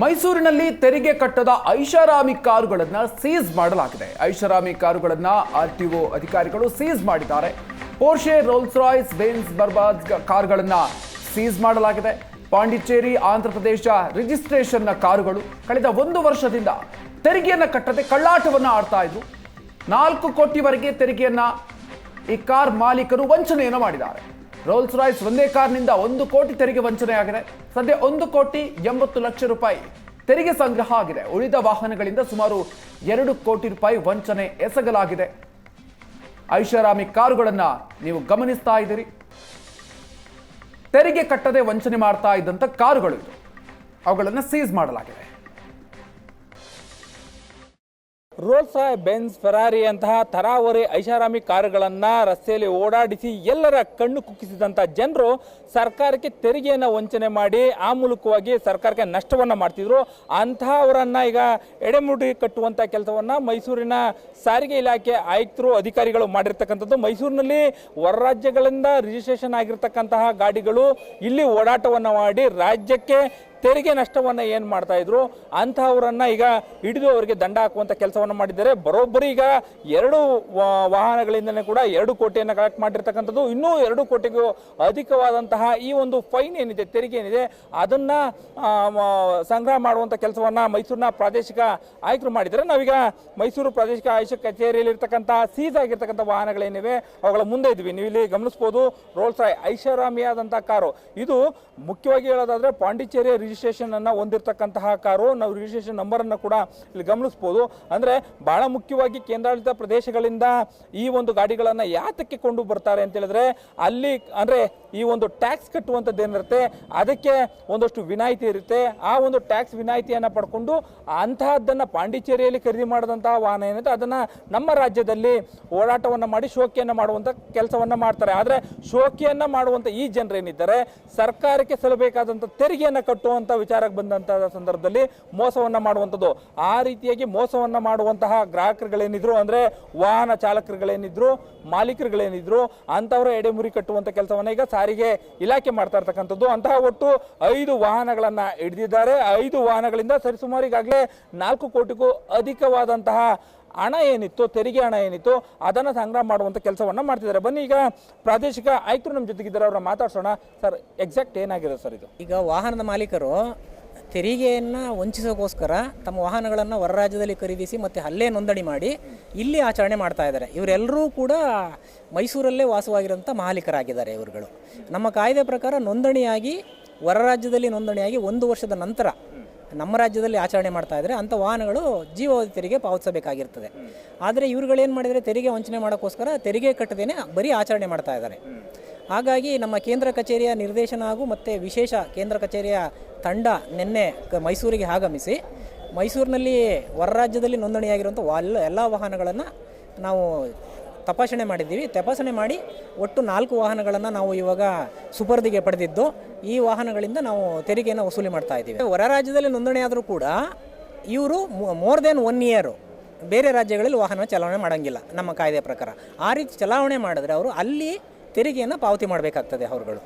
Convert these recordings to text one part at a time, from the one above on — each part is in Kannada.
ಮೈಸೂರಿನಲ್ಲಿ ತೆರಿಗೆ ಕಟ್ಟದ ಐಷಾರಾಮಿ ಕಾರುಗಳನ್ನು ಸೀಸ್ ಮಾಡಲಾಗಿದೆ. ಐಷಾರಾಮಿ ಕಾರುಗಳನ್ನು ಆರ್ ಟಿ ಒ ಅಧಿಕಾರಿಗಳು ಸೀಸ್ ಮಾಡಿದ್ದಾರೆ. ಪೋರ್ಷೆ ರೋಲ್ಸ್ ರಾಯ್ಸ್ ಬೆನ್ಸ್ ಬರ್ಬಾಜ್ ಕಾರುಗಳನ್ನು ಸೀಸ್ ಮಾಡಲಾಗಿದೆ. ಪಾಂಡಿಚೇರಿ ಆಂಧ್ರ ಪ್ರದೇಶ ರಿಜಿಸ್ಟ್ರೇಷನ್ನ ಕಾರುಗಳು ಕಳೆದ ಒಂದು ವರ್ಷದಿಂದ ತೆರಿಗೆಯನ್ನು ಕಟ್ಟದೆ ಕಳ್ಳಾಟವನ್ನು ಆಡ್ತಾ ಇದ್ರು ನಾಲ್ಕು ಕೋಟಿವರೆಗೆ ತೆರಿಗೆಯನ್ನ ಈ ಕಾರ್ ಮಾಲೀಕರು ವಂಚನೆಯನ್ನು ಮಾಡಿದ್ದಾರೆ. ರೋಲ್ಸ್ ರಾಯ್ಸ್ ಒಂದೇ ಕಾರ್ನಿಂದ ಒಂದು ಕೋಟಿ ತೆರಿಗೆ ವಂಚನೆ ಆಗಿದೆ ಸದ್ಯ ಒಂದು ಕೋಟಿ ಎಂಬತ್ತು ಲಕ್ಷ ರೂಪಾಯಿ ತೆರಿಗೆ ಸಂಗ್ರಹ ಆಗಿದೆ. ಉಳಿದ ವಾಹನಗಳಿಂದ ಸುಮಾರು ಎರಡು ಕೋಟಿ ರೂಪಾಯಿ ವಂಚನೆ ಎಸಗಲಾಗಿದೆ. ಐಷಾರಾಮಿ ಕಾರುಗಳನ್ನು ನೀವು ಗಮನಿಸ್ತಾ ಇದ್ದೀರಿ. ತೆರಿಗೆ ಕಟ್ಟದೆ ವಂಚನೆ ಮಾಡ್ತಾ ಇದ್ದಂಥ ಕಾರುಗಳು ಇದು. ಅವುಗಳನ್ನು ಸೀಸ್ ಮಾಡಲಾಗಿದೆ. ರೋಲ್ಸ್ ರಾಯ್ ಬೆನ್ಸ್, ಫೆರಾರಿ ಅಂತಹ ತರಾವರಿ ಐಷಾರಾಮಿ ಕಾರುಗಳನ್ನು ರಸ್ತೆಯಲ್ಲಿ ಓಡಾಡಿಸಿ ಎಲ್ಲರ ಕಣ್ಣು ಕುಕ್ಕಿಸಿದಂಥ ಜನರು ಸರ್ಕಾರಕ್ಕೆ ತೆರಿಗೆಯನ್ನು ವಂಚನೆ ಮಾಡಿ ಆ ಮೂಲಕವಾಗಿ ಸರ್ಕಾರಕ್ಕೆ ನಷ್ಟವನ್ನು ಮಾಡ್ತಿದ್ರು. ಅಂತಹವರನ್ನು ಈಗ ಎಡೆಮುಡಿ ಕಟ್ಟುವಂಥ ಕೆಲಸವನ್ನು ಮೈಸೂರಿನ ಸಾರಿಗೆ ಇಲಾಖೆ ಆಯುಕ್ತರು, ಅಧಿಕಾರಿಗಳು ಮಾಡಿರ್ತಕ್ಕಂಥದ್ದು. ಮೈಸೂರಿನಲ್ಲಿ ಹೊರ ರಾಜ್ಯಗಳಿಂದ ರಿಜಿಸ್ಟ್ರೇಷನ್ ಆಗಿರ್ತಕ್ಕಂತಹ ಗಾಡಿಗಳು ಇಲ್ಲಿ ಓಡಾಟವನ್ನು ಮಾಡಿ ರಾಜ್ಯಕ್ಕೆ ತೆರಿಗೆ ನಷ್ಟವನ್ನು ಏನು ಮಾಡ್ತಾ ಇದ್ರು, ಅಂತಹವರನ್ನು ಈಗ ಹಿಡಿದು ಅವರಿಗೆ ದಂಡ ಹಾಕುವಂಥ ಕೆಲಸವನ್ನು ಮಾಡಿದ್ದಾರೆ. ಬರೋಬ್ಬರಿ ಈಗ ಎರಡು ವಾಹನಗಳಿಂದಲೇ ಕೂಡ ಎರಡು ಕೋಟಿಯನ್ನು ಕಲೆಕ್ಟ್ ಮಾಡಿರ್ತಕ್ಕಂಥದ್ದು. ಇನ್ನೂ ಎರಡು ಕೋಟಿಗೂ ಅಧಿಕವಾದಂತಹ ಈ ಒಂದು ಫೈನ್ ಏನಿದೆ, ತೆರಿಗೆ ಏನಿದೆ, ಅದನ್ನು ಸಂಗ್ರಹ ಮಾಡುವಂಥ ಕೆಲಸವನ್ನು ಮೈಸೂರಿನ ಪ್ರಾದೇಶಿಕ ಆಯುಕ್ತರು ಮಾಡಿದ್ದಾರೆ. ನಾವೀಗ ಮೈಸೂರು ಪ್ರಾದೇಶಿಕ ಆಯುಷ ಕಚೇರಿಯಲ್ಲಿ ಇರ್ತಕ್ಕಂಥ ಸೀಸ್ ಆಗಿರ್ತಕ್ಕಂಥ ವಾಹನಗಳೇನಿವೆ, ಅವುಗಳ ಮುಂದೆ ಇದ್ವಿ. ನೀವು ಇಲ್ಲಿ ಗಮನಿಸ್ಬೋದು ರೋಲ್ಸ್ ರಾಯ್ ಐಷಾರಾಮಿಯಾದಂಥ ಕಾರು. ಇದು ಮುಖ್ಯವಾಗಿ ಹೇಳೋದಾದರೆ ಪಾಂಡಿಚೇರಿಯ ರಿಜಿಸ್ಟ್ರೇಷನ್ ಅನ್ನ ಹೊಂದಿರತಕ್ಕಂತಹ ಕಾರು, ನಾವು ರಿಜಿಸ್ಟ್ರೇಷನ್ ನಂಬರ್ ಅನ್ನು ಕೂಡ ಇಲ್ಲಿ ಗಮನಿಸಬಹುದು ಅಂದ್ರೆ ಬಹಳ ಮುಖ್ಯವಾಗಿ ಕೇಂದ್ರಾಡಳಿತ ಪ್ರದೇಶಗಳಿಂದ ಈ ಒಂದು ಗಾಡಿಗಳನ್ನು ಯಾತಕ್ಕೆ ಕೊಂಡು ಬರ್ತಾರೆ ಅಂತ ಹೇಳಿದ್ರೆ ಅಲ್ಲಿ, ಅಂದ್ರೆ ಈ ಒಂದು ಟ್ಯಾಕ್ಸ್ ಕಟ್ಟುವಂಥದ್ದು ಏನಿರುತ್ತೆ, ಅದಕ್ಕೆ ಒಂದಷ್ಟು ವಿನಾಯಿತಿ ಇರುತ್ತೆ. ಆ ಒಂದು ಟ್ಯಾಕ್ಸ್ ವಿನಾಯಿತಿಯನ್ನು ಪಡ್ಕೊಂಡು ಅಂತಹದ್ದನ್ನು ಪಾಂಡಿಚೇರಿಯಲ್ಲಿ ಖರೀದಿ ಮಾಡಿದಂತಹ ವಾಹನ ಏನಿದೆ, ಅದನ್ನು ನಮ್ಮ ರಾಜ್ಯದಲ್ಲಿ ಓಡಾಟವನ್ನು ಮಾಡಿ ಶೋಕಿಯನ್ನು ಮಾಡುವಂಥ ಕೆಲಸವನ್ನು ಮಾಡ್ತಾರೆ. ಆದರೆ ಶೋಕಿಯನ್ನು ಮಾಡುವಂಥ ಈ ಜನರೇನಿದ್ದಾರೆ ಸರ್ಕಾರಕ್ಕೆ ಸಲ್ಲಬೇಕಾದಂತ ತೆರಿಗೆಯನ್ನು ಕಟ್ಟುವಂಥ ವಿಚಾರಕ್ಕೆ ಬಂದಂತಹ ಸಂದರ್ಭದಲ್ಲಿ ಮೋಸವನ್ನು ಮಾಡುವಂಥದ್ದು. ಆ ರೀತಿಯಾಗಿ ಮೋಸವನ್ನು ಮಾಡುವಂತಹ ಗ್ರಾಹಕರುಗಳೇನಿದ್ರು ಅಂದರೆ ವಾಹನ ಚಾಲಕರುಗಳೇನಿದ್ರು, ಮಾಲೀಕರುಗಳೇನಿದ್ರು, ಅಂಥವರ ಎಡೆಮುರಿ ಕಟ್ಟುವಂಥ ಕೆಲಸವನ್ನು ಈಗ ಸಾರಿಗೆ ಇಲಾಖೆ ಮಾಡ್ತಾ ಇರ್ತಕ್ಕಂಥದ್ದು. ಅಂತಹ ಒಟ್ಟು ಐದು ವಾಹನಗಳನ್ನ ಹಿಡಿದಿದ್ದಾರೆ. ಐದು ವಾಹನಗಳಿಂದ ಸರಿಸುಮಾರು ಈಗಾಗಲೇ ನಾಲ್ಕು ಕೋಟಿಗೂ ಅಧಿಕವಾದಂತಹ ಹಣ ಏನಿತ್ತು, ತೆರಿಗೆ ಹಣ ಏನಿತ್ತು, ಅದನ್ನು ಸಂಗ್ರಹ ಮಾಡುವಂಥ ಕೆಲಸವನ್ನ ಮಾಡ್ತಿದ್ದಾರೆ. ಬನ್ನಿ, ಈಗ ಪ್ರಾದೇಶಿಕ ಆಯುಕ್ತರು ನಮ್ಮ ಜೊತೆಗಿದ್ದಾರೆ. ಅವರ ಮಾತಾಡ್ಸೋಣ. ಸರ್ ಎಕ್ಸಾಕ್ಟ್ ಏನಾಗಿದೆ ಸರ್ ಇದು? ಈಗ ವಾಹನದ ಮಾಲೀಕರು ತೆರಿಗೆಯನ್ನು ವಂಚಿಸೋಕ್ಕೋಸ್ಕರ ತಮ್ಮ ವಾಹನಗಳನ್ನು ಹೊರ ರಾಜ್ಯದಲ್ಲಿ ಖರೀದಿಸಿ ಮತ್ತು ಅಲ್ಲೇ ನೋಂದಣಿ ಮಾಡಿ ಇಲ್ಲಿ ಆಚರಣೆ ಮಾಡ್ತಾ ಇದ್ದಾರೆ. ಇವರೆಲ್ಲರೂ ಕೂಡ ಮೈಸೂರಲ್ಲೇ ವಾಸವಾಗಿರುವಂಥ ಮಾಲೀಕರಾಗಿದ್ದಾರೆ ಇವರುಗಳು. ನಮ್ಮ ಕಾಯ್ದೆ ಪ್ರಕಾರ ನೋಂದಣಿಯಾಗಿ ಹೊರ ರಾಜ್ಯದಲ್ಲಿ ನೋಂದಣಿಯಾಗಿ ಒಂದು ವರ್ಷದ ನಂತರ ನಮ್ಮ ರಾಜ್ಯದಲ್ಲಿ ಆಚರಣೆ ಮಾಡ್ತಾ ಇದ್ದಾರೆ. ಅಂಥ ವಾಹನಗಳು ಜೀವಾವಧಿ ತೆರಿಗೆ ಪಾವತಿಸಬೇಕಾಗಿರ್ತದೆ. ಆದರೆ ಇವ್ರುಗಳೇನು ಮಾಡಿದರೆ ತೆರಿಗೆ ವಂಚನೆ ಮಾಡೋಕ್ಕೋಸ್ಕರ ತೆರಿಗೆ ಕಟ್ಟದೇನೆ ಬರೀ ಆಚರಣೆ ಮಾಡ್ತಾ ಇದ್ದಾರೆ. ಹಾಗಾಗಿ ನಮ್ಮ ಕೇಂದ್ರ ಕಚೇರಿಯ ನಿರ್ದೇಶನ ಹಾಗೂ ಮತ್ತು ವಿಶೇಷ ಕೇಂದ್ರ ಕಚೇರಿಯ ತಂಡ ನಿನ್ನೆ ಮೈಸೂರಿಗೆ ಆಗಮಿಸಿ, ಮೈಸೂರಿನಲ್ಲಿ ಹೊರ ರಾಜ್ಯದಲ್ಲಿ ನೋಂದಣಿಯಾಗಿರುವಂಥ ವಾಲ್ ಎಲ್ಲ ವಾಹನಗಳನ್ನು ನಾವು ತಪಾಸಣೆ ಮಾಡಿದ್ದೀವಿ. ತಪಾಸಣೆ ಮಾಡಿ ಒಟ್ಟು ನಾಲ್ಕು ವಾಹನಗಳನ್ನು ನಾವು ಇವಾಗ ಸುಪರ್ದಿಗೆ ಪಡೆದಿದ್ದು, ಈ ವಾಹನಗಳಿಂದ ನಾವು ತೆರಿಗೆಯನ್ನು ವಸೂಲಿ ಮಾಡ್ತಾ ಇದ್ದೀವಿ. ಹೊರ ರಾಜ್ಯದಲ್ಲಿ ನೋಂದಣಿ ಆದರೂ ಕೂಡ ಇವರು ಮೋರ್ ದೆನ್ ಒನ್ ಇಯರು ಬೇರೆ ರಾಜ್ಯಗಳಲ್ಲಿ ವಾಹನ ಚಲಾವಣೆ ಮಾಡೋಂಗಿಲ್ಲ ನಮ್ಮ ಕಾಯ್ದೆ ಪ್ರಕಾರ. ಆ ರೀತಿ ಚಲಾವಣೆ ಮಾಡಿದ್ರೆ ಅವರು ಅಲ್ಲಿ ತೆರಿಗೆಯನ್ನು ಪಾವತಿ ಮಾಡಬೇಕಾಗ್ತದೆ ಅವರುಗಳು.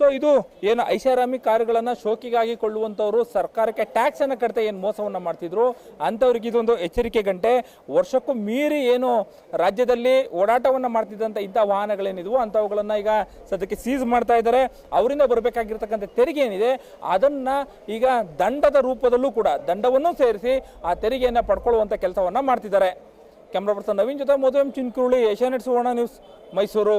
ಸೊ ಇದು ಏನು ಐಷಾರಾಮಿ ಕಾರುಗಳನ್ನು ಶೋಕಿಗಾಗಿ ಕೊಳ್ಳುವಂಥವ್ರು, ಸರ್ಕಾರಕ್ಕೆ ಟ್ಯಾಕ್ಸ್ ಅನ್ನು ಕಟ್ತಾ ಏನು ಮೋಸವನ್ನು ಮಾಡ್ತಿದ್ರು, ಅಂಥವ್ರಿಗೆ ಇದೊಂದು ಎಚ್ಚರಿಕೆ ಗಂಟೆ. ವರ್ಷಕ್ಕೂ ಮೀರಿ ಏನು ರಾಜ್ಯದಲ್ಲಿ ಓಡಾಟವನ್ನು ಮಾಡ್ತಿದ್ದಂಥ ಇಂಥ ವಾಹನಗಳೇನಿದ್ವು, ಅಂಥವುಗಳನ್ನು ಈಗ ಸದ್ಯಕ್ಕೆ ಸೀಸ್ ಮಾಡ್ತಾ ಇದ್ದಾರೆ. ಅವರಿಂದ ಬರಬೇಕಾಗಿರ್ತಕ್ಕಂಥ ತೆರಿಗೆ ಏನಿದೆ, ಅದನ್ನು ಈಗ ದಂಡದ ರೂಪದಲ್ಲೂ ಕೂಡ, ದಂಡವನ್ನು ಸೇರಿಸಿ ಆ ತೆರಿಗೆಯನ್ನು ಪಡ್ಕೊಳ್ಳುವಂಥ ಕೆಲಸವನ್ನು ಮಾಡ್ತಿದ್ದಾರೆ. ಕ್ಯಾಮ್ರಾ ಪರ್ಸನ್ ನವೀನ್ ಜೊತೆ ಮದುವೆ Chinkuruli Asianet Suvarna news Mysuru.